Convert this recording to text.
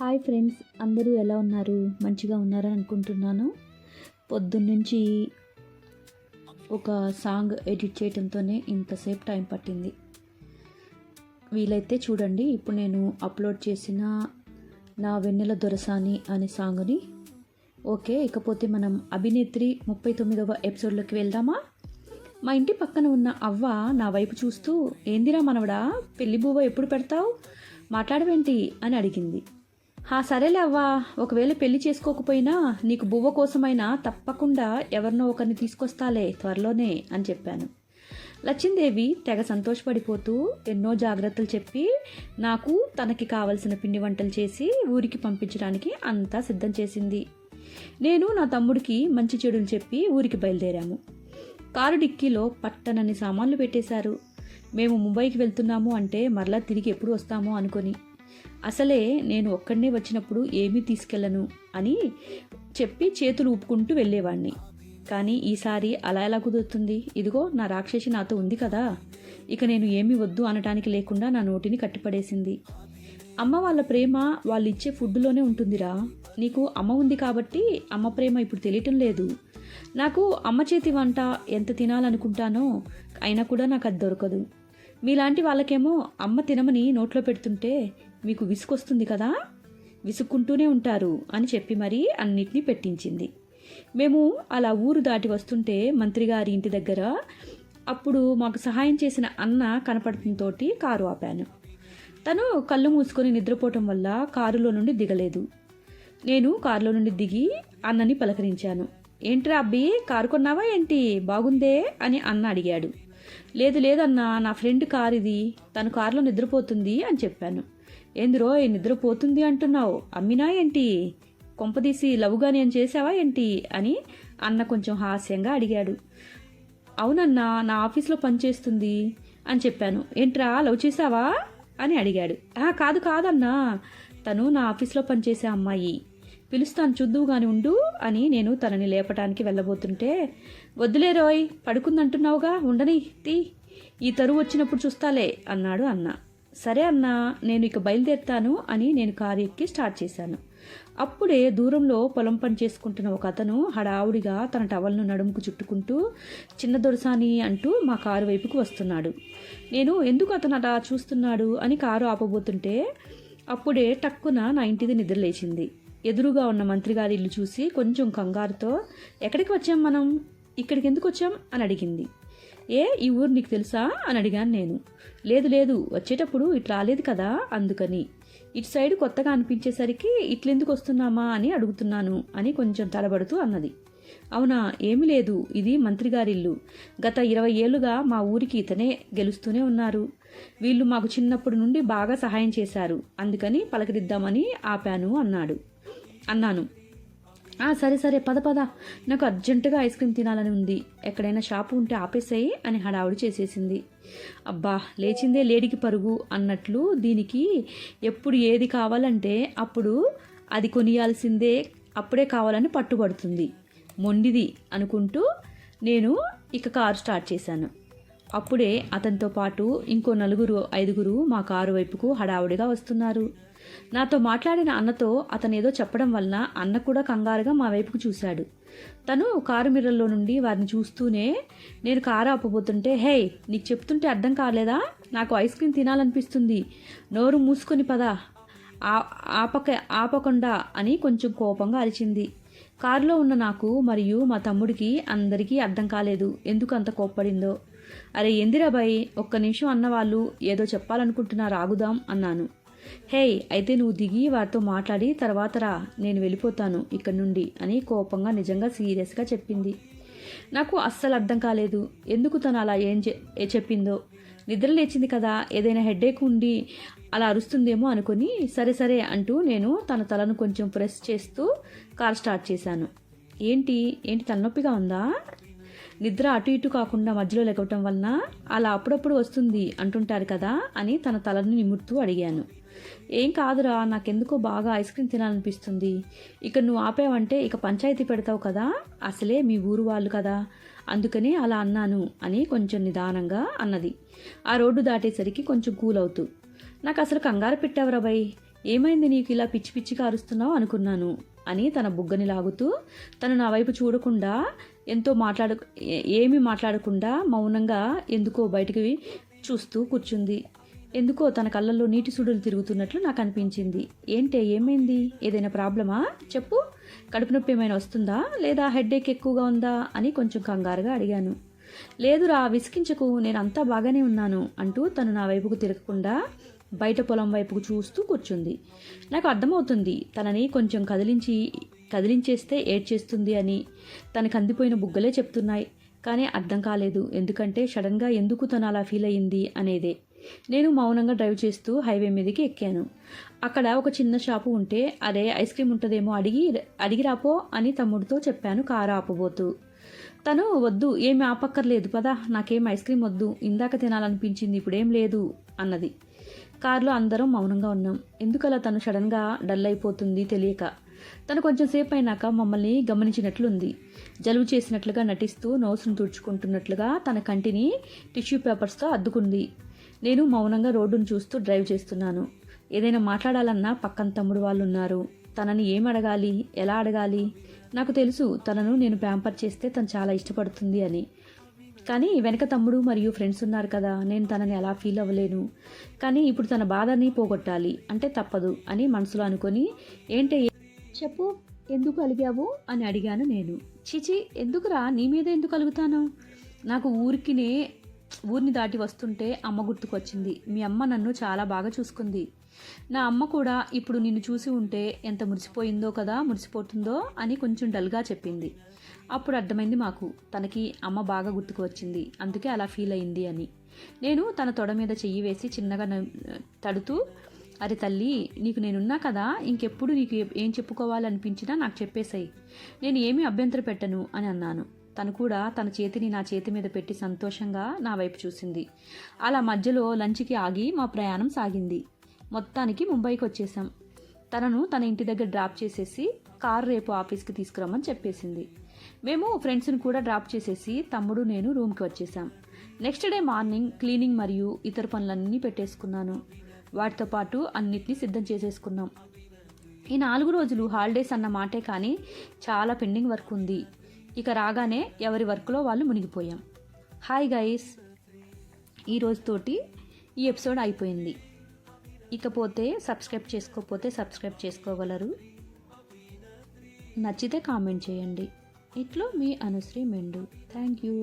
Hi friends అందరూ ఎలా ఉన్నారు? మంచిగా ఉన్నారని అనుకుంటున్నాను. పొద్దున్నుంచి ఒక సాంగ్ ఎడిట్ చేయడంతోనే ఇంతసేపు టైం పట్టింది. వీలైతే చూడండి ఇప్పుడు నేను అప్లోడ్ చేసిన నా వెన్నెల దొరసాని అనే సాంగ్ని. ఓకే ఇకపోతే మనం అభినేత్రి ముప్పై తొమ్మిదవ ఎపిసోడ్లోకి వెళ్దామా? మా ఇంటి పక్కన ఉన్న అవ్వ నా వైపు చూస్తూ ఏందిరా మనవడా పెళ్ళి బువ్వ ఎప్పుడు పెడతావు? మాట్లాడవేంటి? అని అడిగింది. హా సరేలే అవ్వా. ఒకవేళ పెళ్ళి చేసుకోకపోయినా నీకు బువ్వ కోసమైనా తప్పకుండా ఎవరినో ఒకరిని తీసుకొస్తాలే త్వరలోనే అని చెప్పాను. లచ్చిందేవి తెగ సంతోషపడిపోతూ ఎన్నో జాగ్రత్తలు చెప్పి నాకు తనకి కావలసిన పిండి వంటలు చేసి ఊరికి పంపించడానికి అంతా సిద్ధం చేసింది. నేను నా తమ్ముడికి మంచి చెడులు చెప్పి ఊరికి బయలుదేరాము. కారు డిక్కీలో పట్టనన్ని సామాన్లు పెట్టేశారు. మేము ముంబైకి వెళ్తున్నాము అంటే మరలా తిరిగి ఎప్పుడు వస్తామో అనుకొని. అసలే నేను ఒక్కడనే వచ్చినప్పుడు ఏమీ తీసుకెళ్ళను అని చెప్పి చేతులు ఊపుకుంటూ వెళ్ళేవాణ్ణి. కానీ ఈసారి అలా ఎలా కుదురుతుంది? ఇదిగో నా రాక్షసి నాతో ఉంది కదా. ఇక నేను ఏమీ వద్దు అనటానికి లేకుండా నా నోటిని కట్టిపడేసింది. అమ్మ వాళ్ళ ప్రేమ వాళ్ళు ఇచ్చే ఫుడ్లోనే ఉంటుందిరా. నీకు అమ్మ ఉంది కాబట్టి అమ్మ ప్రేమ ఇప్పుడు తెలియటం లేదు. నాకు అమ్మ చేతి వంట ఎంత తినాలనుకుంటానో అయినా కూడా నాకు అది దొరకదు. మీలాంటి వాళ్ళకేమో అమ్మ తినమని నోట్లో పెడుతుంటే మీకు విసుకొస్తుంది కదా? విసుక్కుంటూనే ఉంటారు అని చెప్పి మరీ అన్నిటినీ పెట్టించింది. మేము అలా ఊరు దాటి వస్తుంటే మంత్రి గారి ఇంటి దగ్గర అప్పుడు మాకు సహాయం చేసిన అన్న కనపడటంతో కారు ఆపాను. తను కళ్ళు మూసుకొని నిద్రపోవటం వల్ల కారులో నుండి దిగలేదు. నేను కారులో నుండి దిగి అన్నని పలకరించాను. ఏంట్రా అబ్బి కారు కొన్నావా ఏంటి? బాగుందే? అని అన్న అడిగాడు. లేదు లేదన్నా నా ఫ్రెండ్ కారు ఇది తను కారులో నిద్రపోతుంది అని చెప్పాను. ఏందిరో నిద్రపోతుంది అంటున్నావు. అమ్మినా ఏంటి? కొంపదీసి లవ్గా నేను చేసావా ఏంటి? అని అన్న కొంచెం హాస్యంగా అడిగాడు. అవునన్నా నా ఆఫీస్లో పనిచేస్తుంది అని చెప్పాను. ఏంట్రా లవ్ చేసావా అని అడిగాడు. కాదు కాదన్నా. తను నా ఆఫీస్లో పనిచేసే అమ్మాయి. పిలుస్తాను చూద్దువు గాని ఉండు అని నేను తనని లేపటానికి వెళ్ళబోతుంటే వద్దులే రోయ్ పడుకుందంటున్నావుగా ఉండని తీ. ఈ తరువు వచ్చినప్పుడు చూస్తాలే అన్నాడు అన్న. సరే అన్నా నేను ఇక బయలుదేరుతాను అని నేను కారు ఎక్కి స్టార్ట్ చేశాను. అప్పుడే దూరంలో పొలం పని చేసుకుంటున్న ఒక అతను హడావుడిగా తన టవల్ను నడుముకు చుట్టుకుంటూ చిన్న దొరసాని అంటూ మా కారు వైపుకు వస్తున్నాడు. నేను ఎందుకు అతను అలా చూస్తున్నాడు? అని కారు ఆపబోతుంటే అప్పుడే టక్కున నా ఇంటిది నిద్రలేచింది ఎదురుగా ఉన్న మంత్రి గారి ఇల్లు చూసి కొంచెం కంగారుతో ఎక్కడికి వచ్చాం మనం? ఇక్కడికి ఎందుకు వచ్చాం అని అడిగింది. ఏ ఈ ఊరు నీకు తెలుసా అని అడిగాను నేను. లేదు లేదు వచ్చేటప్పుడు ఇట్లా రాలేదు కదా అందుకని. ఇటు సైడ్ కొత్తగా అనిపించేసరికి ఇట్లెందుకు వస్తున్నామా అని అడుగుతున్నాను అని కొంచెం తడబడుతూ అన్నది. అవునా ఏమీ లేదు ఇది మంత్రి గారిల్లు గత ఇరవై ఏళ్ళుగా మా ఊరికి ఇతనే గెలుస్తూనే ఉన్నారు. వీళ్ళు మాకు చిన్నప్పటి నుండి బాగా సహాయం చేశారు అందుకని పలకరిద్దామని ఆపాను అన్నాడు. అన్నాను. సరే సరే పద పద. నాకు అర్జెంటుగా ఐస్ క్రీమ్ తినాలని ఉంది. ఎక్కడైనా షాపు ఉంటే ఆపేసాయి అని హడావుడి చేసేసింది. అబ్బా లేచిందే లేడికి పరుగు అన్నట్లు దీనికి ఎప్పుడు ఏది కావాలంటే అప్పుడు అది కొనియాల్సిందే అప్పుడే కావాలని పట్టుబడుతుంది. మొండిది అనుకుంటూ నేను ఇక కారు స్టార్ట్ చేశాను. అప్పుడే అతనితో పాటు ఇంకో నలుగురు ఐదుగురు మా కారు వైపుకు హడావుడిగా వస్తున్నారు. నాతో మాట్లాడిన అన్నతో అతను ఏదో చెప్పడం వలన అన్న కూడా కంగారుగా మా వైపుకు చూశాడు. తను కారు మిర్రల్లో నుండి వారిని చూస్తూనే నేను కారు ఆపబోతుంటే హే నీకు చెప్తుంటే అర్థం కాలేదా? నాకు ఐస్ క్రీమ్ తినాలనిపిస్తుంది. నోరు మూసుకొని పదా. ఆ- ఆపక ఆపకుండా అని కొంచెం కోపంగా అరిచింది. కారులో ఉన్న నాకు మరియు మా తమ్ముడికి అందరికీ అర్థం కాలేదు. ఎందుకు అంత కోప్పడిందో. అరే ఎందిరాబాయ్ ఒక్క నిమిషం అన్నవాళ్ళు ఏదో చెప్పాలనుకుంటున్నారు ఆగుదాం అన్నాను. హేయ్ అయితే నువ్వు దిగి వారితో మాట్లాడి తర్వాత రా నేను వెళ్ళిపోతాను ఇక్కడి నుండి అని కోపంగా నిజంగా సీరియస్గా చెప్పింది. నాకు అస్సలు అర్థం కాలేదు. ఎందుకు తను అలా ఏం చె- చెప్పిందో. నిద్ర లేచింది కదా ఏదైనా హెడేక్ ఉండి అలా అరుస్తుందేమో అనుకుని సరే సరే అంటూ నేను తన తలను కొంచెం ప్రెస్ చేస్తూ కార్ స్టార్ట్ చేశాను. ఏంటి? ఏంటి తలనొప్పిగా ఉందా? నిద్ర అటు ఇటు కాకుండా మధ్యలో లెగవటం వలన అలా అప్పుడప్పుడు వస్తుంది అంటుంటారు కదా అని తన తలను నిమురుతూ అడిగాను. ఏం కాదురా నాకెందుకో బాగా ఐస్ క్రీమ్ తినాలనిపిస్తుంది. ఇక నువ్వు ఆపావంటే ఇక పంచాయతీ పెడతావు కదా అసలే మీ ఊరు వాళ్ళు కదా. అందుకని అలా అన్నాను అని కొంచెం నిదానంగా అన్నది. ఆ రోడ్డు దాటేసరికి కొంచెం కూల్ అవుతూ నాకు అసలు కంగారు పెట్టావురా బై ఏమైంది నీకు ఇలా పిచ్చి పిచ్చిగా అరుస్తున్నావు అనుకున్నాను అని తన బుగ్గని లాగుతూ తను నా వైపు చూడకుండా ఎంతో మాట్లాడు ఏమి ఏమీ మాట్లాడకుండా మౌనంగా ఎందుకో బయటికి చూస్తూ కూర్చుంది. ఎందుకో తన కళ్ళల్లో నీటి సుడులు తిరుగుతున్నట్లు నాకు అనిపించింది. ఏంటే ఏమైంది? ఏదైనా ప్రాబ్లమా? చెప్పు. కడుపు నొప్పి ఏమైనా వస్తుందా? లేదా హెడ్ఏక్ ఎక్కువగా ఉందా? అని కొంచెం కంగారుగా అడిగాను. లేదురా విసికించకు నేను అంతా బాగానే ఉన్నాను అంటూ తను నా వైపుకు తిరగకుండా బయట పొలం వైపుకు చూస్తూ కూర్చుంది. నాకు అర్థమవుతుంది తనని కొంచెం కదిలించి కదిలించేస్తే ఏడ్చేస్తుంది అని. తనకు అందిపోయిన బుగ్గలే చెప్తున్నాయి. కానీ అర్థం కాలేదు ఎందుకంటే సడన్గా ఎందుకు తను అలా ఫీల్ అయ్యింది అనేదే. నేను మౌనంగా డ్రైవ్ చేస్తూ హైవే మీదకి ఎక్కాను. అక్కడ ఒక చిన్న షాపు ఉంటే అదే ఐస్ క్రీమ్ ఉంటుందేమో అడిగి అడిగి రాపో అని తమ్ముడితో చెప్పాను కారు ఆపబోతూ. తను వద్దు ఏమి ఆపక్కర్లేదు పదా నాకేం ఐస్ క్రీమ్ వద్దు ఇందాక తినాలనిపించింది ఇప్పుడేం లేదు అన్నది. కారులో అందరం మౌనంగా ఉన్నాం. ఎందుకలా తను సడన్గా డల్ అయిపోతుంది తెలియక. తను కొంచెం సేపు అయినాక మమ్మల్ని గమనించినట్లుంది. జలుబు చేసినట్లుగా నటిస్తూ నోసును తుడుచుకుంటున్నట్లుగా తన కంటిని టిష్యూ పేపర్స్తో అద్దుకుంది. నేను మౌనంగా రోడ్డును చూస్తూ డ్రైవ్ చేస్తున్నాను. ఏదైనా మాట్లాడాలన్నా పక్కన తమ్ముడు వాళ్ళు ఉన్నారు తనని ఏం అడగాలి ఎలా అడగాలి? నాకు తెలుసు తనను నేను ప్యాంపర్ చేస్తే తను చాలా ఇష్టపడుతుంది అని. కానీ వెనక తమ్ముడు మరియు ఫ్రెండ్స్ ఉన్నారు కదా నేను తనని ఎలా ఫీల్ అవ్వలేను. కానీ ఇప్పుడు తన బాధని పోగొట్టాలి. అంటే తప్పదు అని మనసులో అనుకొని ఏంటే చెప్పు ఎందుకు అలిగావు అని అడిగాను నేను. చిచి ఎందుకురా? నీ మీద ఎందుకు అలుగుతాను? నాకు ఊరికినే ఊరిని దాటి వస్తుంటే అమ్మ గుర్తుకొచ్చింది. మీ అమ్మ నన్ను చాలా బాగా చూసుకుంది. నా అమ్మ కూడా ఇప్పుడు నిన్ను చూసి ఉంటే ఎంత మురిసిపోయిందో కదా మురిసిపోతుందో అని కొంచెం డల్గా చెప్పింది. అప్పుడు అర్థమైంది మాకు. తనకి అమ్మ బాగా గుర్తుకు వచ్చింది అందుకే అలా ఫీల్ అయింది అని. నేను తన తొడ మీద చెయ్యి వేసి చిన్నగా తడుతూ అరే తల్లి నీకు నేనున్నా కదా ఇంకెప్పుడు నీకు ఏం చెప్పుకోవాలనిపించినా నాకు చెప్పేశాయి. నేను ఏమీ అభ్యంతర పెట్టను అని అన్నాను. తను కూడా తన చేతిని నా చేతి మీద పెట్టి సంతోషంగా నా వైపు చూసింది. అలా మధ్యలో లంచ్కి ఆగి మా ప్రయాణం సాగింది. మొత్తానికి ముంబైకి వచ్చేసాం తనను తన ఇంటి దగ్గర డ్రాప్ చేసేసి కారు రేపు ఆఫీస్కి తీసుకురమ్మని చెప్పేసింది. మేము ఫ్రెండ్స్ని కూడా డ్రాప్ చేసేసి తమ్ముడు నేను రూమ్కి వచ్చేసాం నెక్స్ట్ డే మార్నింగ్ క్లీనింగ్ మరియు ఇతర పనులన్నీ పెట్టేసుకున్నాను. వాటితో పాటు అన్నిటినీ సిద్ధం చేసేసుకున్నాం. ఈ నాలుగు రోజులు హాలిడేస్ అన్న మాటే కానీ చాలా పెండింగ్ వర్క్ ఉంది. ఇక రాగానే ఎవరి వర్క్లో వాళ్ళు మునిగిపోయాం. హాయ్ గైస్ ఈరోజుతోటి ఈ ఎపిసోడ్ అయిపోయింది. ఇకపోతే సబ్స్క్రైబ్ చేసుకోకపోతే సబ్స్క్రైబ్ చేసుకోగలరు. నచ్చితే కామెంట్ చేయండి. ఇట్లో మీ అనుశ్రీ మెండు. Thank you